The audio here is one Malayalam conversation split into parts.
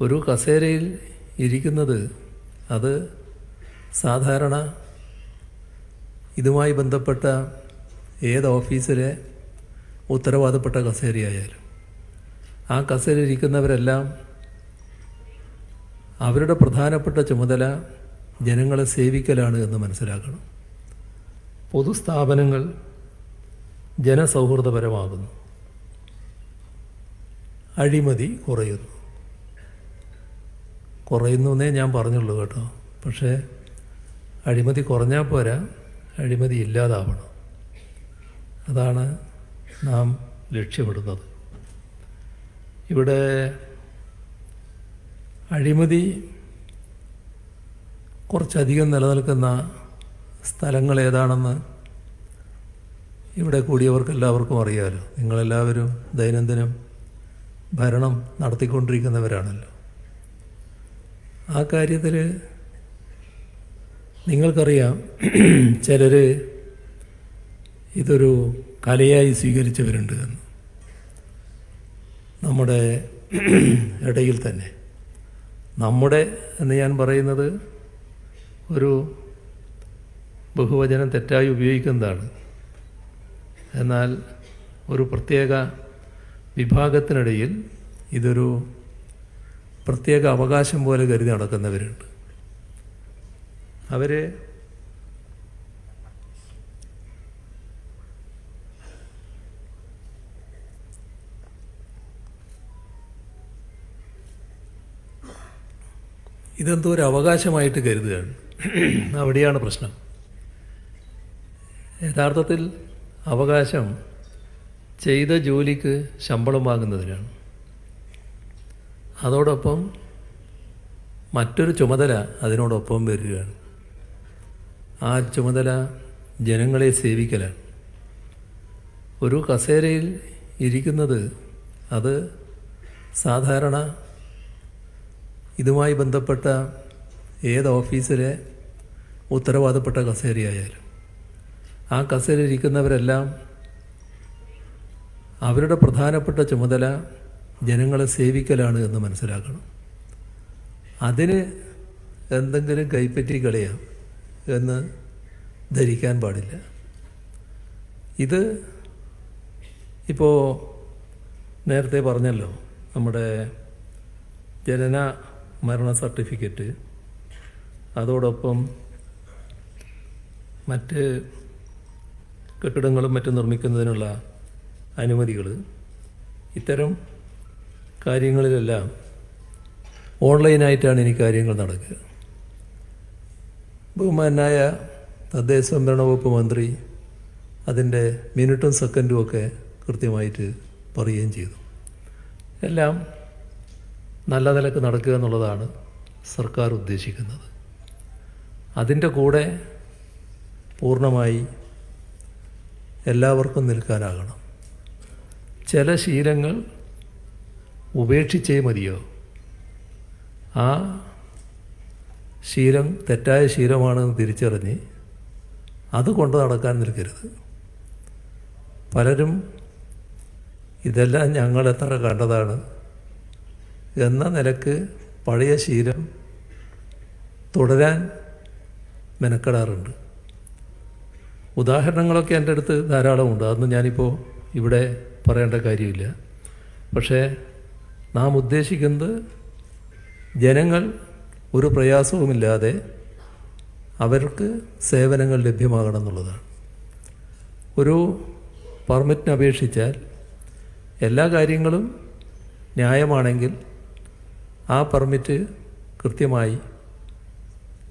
ഒരു കസേരയിൽ ഇരിക്കുന്നത് അത് സാധാരണ ഇതുമായി ബന്ധപ്പെട്ട ഏത് ഓഫീസിലെ ഉത്തരവാദപ്പെട്ട കസേരയായാലും. ആ കസേര ഇരിക്കുന്നവരെല്ലാം അവരുടെ പ്രധാനപ്പെട്ട ചുമതല ജനങ്ങളെ സേവിക്കലാണ് എന്ന് മനസ്സിലാക്കണം. പൊതുസ്ഥാപനങ്ങൾ ജനസൗഹൃദപരമാകുന്നു. അഴിമതി കുറയുന്നു. കുറയുന്നു എന്നേ ഞാൻ പറഞ്ഞുള്ളൂ കേട്ടോ. പക്ഷേ അഴിമതി കുറഞ്ഞാൽ പോരാ അഴിമതി ഇല്ലാതാവണം. അതാണ് നാം ലക്ഷ്യമിടുന്നത്. ഇവിടെ അഴിമതി കുറച്ചധികം നിലനിൽക്കുന്ന സ്ഥലങ്ങൾ ഏതാണെന്ന് ഇവിടെ കൂടിയവർക്ക് എല്ലാവർക്കും അറിയാമല്ലോ നിങ്ങളെല്ലാവരും ദൈനംദിനം ഭരണം നടത്തിക്കൊണ്ടിരിക്കുന്നവരാണല്ലോ. ആ കാര്യത്തിൽ നിങ്ങൾക്കറിയാം ചിലർ ഇതൊരു കലയായി സ്വീകരിച്ചവരുണ്ട് എന്ന്. നമ്മുടെ ഇടയിൽ തന്നെ. നമ്മുടെ എന്ന് ഞാൻ പറയുന്നത് ഒരു ബഹുവചനം തെറ്റായി ഉപയോഗിക്കുന്നതാണ്. എന്നാൽ ഒരു പ്രത്യേക വിഭാഗത്തിനിടയിൽ ഇതൊരു പ്രത്യേക അവകാശം പോലെ കരുതി നടക്കുന്നവരുണ്ട്. അവർ ഇതെന്തോ ഒരു അവകാശമായിട്ട് കരുതുകയാണ്. അവിടെയാണ് പ്രശ്നം. യഥാർത്ഥത്തിൽ അവകാശം ചെയ്ത ജോലിക്ക് ശമ്പളം വാങ്ങുന്നതിനാണ്. അതോടൊപ്പം മറ്റൊരു ചുമതല അതിനോടൊപ്പം വരികയാണ്. ആ ചുമതല ജനങ്ങളെ സേവിക്കലാണ്. ഒരു കസേരയിൽ ഇരിക്കുന്നത് അത് സാധാരണ ഇതുമായി ബന്ധപ്പെട്ട ഏത് ഓഫീസിലെ ഉത്തരവാദപ്പെട്ട കസേരയായാലും. ആ കസേരയിൽ ഇരിക്കുന്നവരെല്ലാം അവരുടെ പ്രധാനപ്പെട്ട ചുമതല ജനങ്ങളെ സേവിക്കലാണ് എന്ന് മനസ്സിലാക്കണം. അതിന് എന്തെങ്കിലും കൈപ്പറ്റി കളയാം എന്ന് ധരിക്കാൻ പാടില്ല. ഇത് ഇപ്പോൾ നേരത്തെ പറഞ്ഞല്ലോ നമ്മുടെ ജനന മരണ സർട്ടിഫിക്കറ്റ് അതോടൊപ്പം മറ്റ് കെട്ടിടങ്ങളും മറ്റും നിർമ്മിക്കുന്നതിനുള്ള അനുമതികൾ ഇത്തരം കാര്യങ്ങളിലെല്ലാം ഓൺലൈനായിട്ടാണ് ഇനി കാര്യങ്ങൾ നടക്കുക. ബഹുമാനായ തദ്ദേശ സംവരണ വകുപ്പ് മന്ത്രി അതിന്റെ മിനിറ്റും സെക്കൻഡും ഒക്കെ കൃത്യമായിട്ട് പറയുകയും ചെയ്തു. എല്ലാം നല്ല നിലയ്ക്ക് നടക്കുക എന്നുള്ളതാണ് സർക്കാർ ഉദ്ദേശിക്കുന്നത്. അതിന്റെ കൂടെ പൂർണമായി എല്ലാവർക്കും നിൽക്കാനാകണം. ചില ശീലങ്ങൾ ഉപേക്ഷിച്ചേ മതിയോ? ആ ശീലം തെറ്റായ ശീലമാണെന്ന് തിരിച്ചറിഞ്ഞ് അത് കൊണ്ട് നടക്കാൻ നിൽക്കരുത്. പലരും ഇതെല്ലാം ഞങ്ങൾ എത്ര കണ്ടതാണ് എന്ന നിലയ്ക്ക് പഴയ ശീലം തുടരാൻ മെനക്കെടാറുണ്ട്. ഉദാഹരണങ്ങളൊക്കെ എന്റെ അടുത്ത് ധാരാളമുണ്ട്. അതൊന്നും ഞാനിപ്പോൾ ഇവിടെ പറയേണ്ട കാര്യമില്ല. പക്ഷേ നാം ഉദ്ദേശിക്കുന്നത് ജനങ്ങൾ ഒരു പ്രയാസവുമില്ലാതെ അവർക്ക് സേവനങ്ങൾ ലഭ്യമാകണം എന്നുള്ളതാണ്. ഒരു പെർമിറ്റിന് അപേക്ഷിച്ചാൽ എല്ലാ കാര്യങ്ങളും ന്യായമാണെങ്കിൽ ആ പെർമിറ്റ് കൃത്യമായി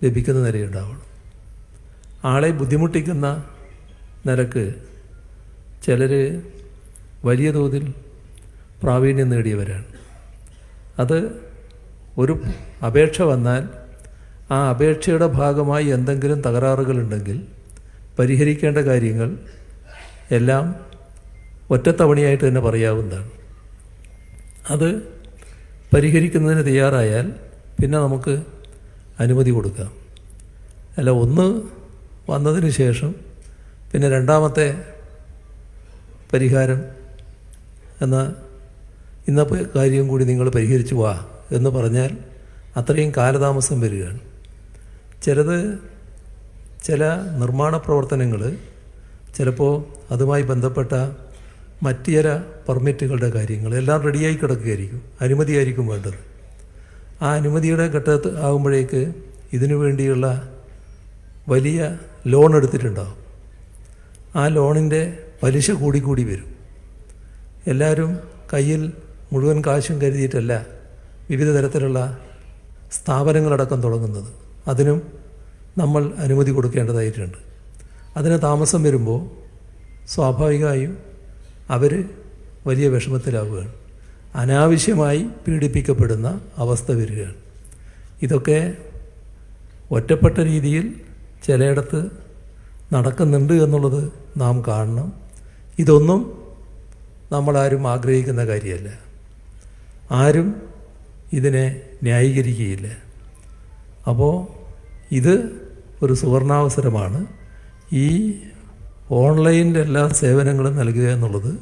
ലഭിക്കുന്ന നിലയുണ്ടാവണം ആളെ ബുദ്ധിമുട്ടിക്കുന്ന നിലയ്ക്ക് ചിലർ വലിയ തോതിൽ പ്രാവീണ്യം നേടിയവരാണ്. അത് ഒരു അപേക്ഷ വന്നാൽ ആ അപേക്ഷയുടെ ഭാഗമായി എന്തെങ്കിലും തകരാറുകളുണ്ടെങ്കിൽ പരിഹരിക്കേണ്ട കാര്യങ്ങൾ എല്ലാം ഒറ്റത്തവണയായിട്ട് തന്നെ പറയാവുന്നതാണ്. അത് പരിഹരിക്കുന്നതിന് തയ്യാറായാൽ പിന്നെ നമുക്ക് അനുമതി കൊടുക്കാം. അല്ല ഒന്ന് വന്നതിന് ശേഷം പിന്നെ രണ്ടാമത്തെ പരിഹാരം എന്ന ഇന്നത്തെ കാര്യം കൂടി നിങ്ങൾ പരിഹരിച്ചു വാ എന്ന് പറഞ്ഞാൽ അത്രയും കാലതാമസം വരികയാണ്. ചിലത് ചില നിർമ്മാണ പ്രവർത്തനങ്ങൾ ചിലപ്പോൾ അതുമായി ബന്ധപ്പെട്ട മറ്റു ചില പെർമിറ്റുകളുടെ കാര്യങ്ങൾ എല്ലാം റെഡിയായി കിടക്കുകയായിരിക്കും അനുമതിയായിരിക്കും വേണ്ടത്. ആ അനുമതിയുടെ ഘട്ടത്ത് ആകുമ്പോഴേക്ക് ഇതിനു വേണ്ടിയുള്ള വലിയ ലോൺ എടുത്തിട്ടുണ്ടാകും ആ ലോണിന്റെ പലിശ കൂടിക്കൂടി വരും. എല്ലാവരും കയ്യിൽ മുഴുവൻ കാശും കരുതിയിട്ടല്ല വിവിധ തരത്തിലുള്ള സ്ഥാപനങ്ങളടക്കം തുടങ്ങുന്നത്. അതിനും നമ്മൾ അനുമതി കൊടുക്കേണ്ടതായിട്ടുണ്ട്. അതിന് താമസം വരുമ്പോൾ സ്വാഭാവികമായും അവർ വലിയ വിഷമത്തിലാവുകയാണ്. അനാവശ്യമായി പീഡിപ്പിക്കപ്പെടുന്ന അവസ്ഥ വരികയാണ്. ഇതൊക്കെ ഒറ്റപ്പെട്ട രീതിയിൽ ചിലയിടത്ത് നടക്കുന്നുണ്ട് എന്നുള്ളത് നാം കാണണം. ഇതൊന്നും നമ്മളാരും ആഗ്രഹിക്കുന്ന കാര്യമല്ല. ആരും ഇതിനെ ന്യായീകരിക്കുകയില്ല. അപ്പോൾ ഇത് ഒരു സുവർണാവസരമാണ്. ഈ ഓൺലൈനിന്റെ എല്ലാ സേവനങ്ങളും നൽകുക എന്നുള്ളത്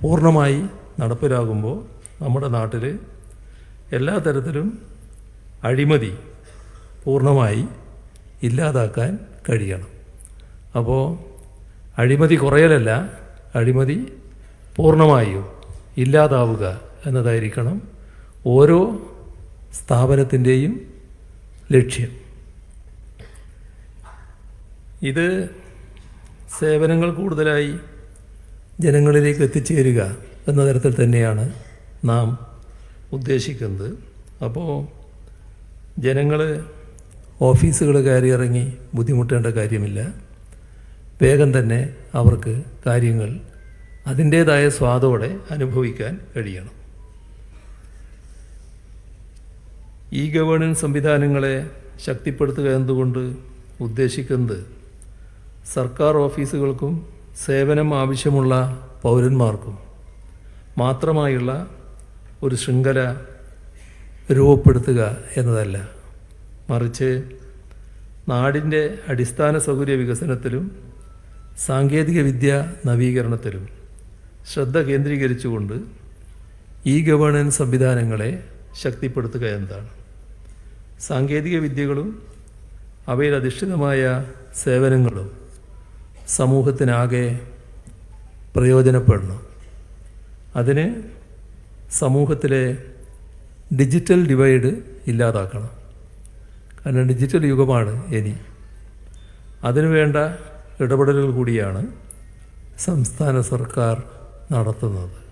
പൂർണമായി നടപ്പിലാകുമ്പോൾ നമ്മുടെ നാട്ടിൽ എല്ലാ തരത്തിലും അഴിമതി പൂർണമായി ഇല്ലാതാക്കാൻ കഴിയണം. അപ്പോൾ അഴിമതി കുറയലല്ല അഴിമതി പൂർണമായും ഇല്ലാതാവുക എന്നതായിരിക്കണം ഓരോ സ്ഥാപനത്തിന്റെയും ലക്ഷ്യം. ഇത് സേവനങ്ങൾ കൂടുതലായി ജനങ്ങളിലേക്ക് എത്തിച്ചേരുക എന്ന തരത്തിൽ തന്നെയാണ് നാം ഉദ്ദേശിക്കുന്നത്. അപ്പോൾ ജനങ്ങൾ ഓഫീസുകൾ കയറി ഇറങ്ങി ബുദ്ധിമുട്ടേണ്ട കാര്യമില്ല. വേഗം തന്നെ അവർക്ക് കാര്യങ്ങൾ അതിന്റേതായ സ്വാദോടെ അനുഭവിക്കാൻ കഴിയണം. ഇ ഗവേണൻസ് സംവിധാനങ്ങളെ ശക്തിപ്പെടുത്തുക എന്നതുകൊണ്ട് ഉദ്ദേശിക്കുന്നത്? സർക്കാർ ഓഫീസുകൾക്കും സേവനം ആവശ്യമുള്ള പൗരന്മാർക്കും മാത്രമായുള്ള ഒരു ശൃംഖല രൂപപ്പെടുത്തുക എന്നതല്ല. മറിച്ച് നാടിന്റെ അടിസ്ഥാന സൗകര്യ വികസനത്തിലും സാങ്കേതിക വിദ്യ നവീകരണത്തിലും ശ്രദ്ധ കേന്ദ്രീകരിച്ചുകൊണ്ട് ഇ ഗവേണൻസ് സംവിധാനങ്ങളെ ശക്തിപ്പെടുത്തുക എന്നതാണ്. സാങ്കേതിക വിദ്യകളും അവയിൽ അധിഷ്ഠിതമായ സേവനങ്ങളും സമൂഹത്തിനാകെ പ്രയോജനപ്പെടണം. അതിന് സമൂഹത്തിലെ ഡിജിറ്റൽ ഡിവൈഡ് ഇല്ലാതാക്കണം. കാരണം ഡിജിറ്റൽ യുഗമാണ് ഇനി. അതിനുവേണ്ട ഇടപെടലുകൾ കൂടിയാണ് സംസ്ഥാന സർക്കാർ നടത്തുന്നത്.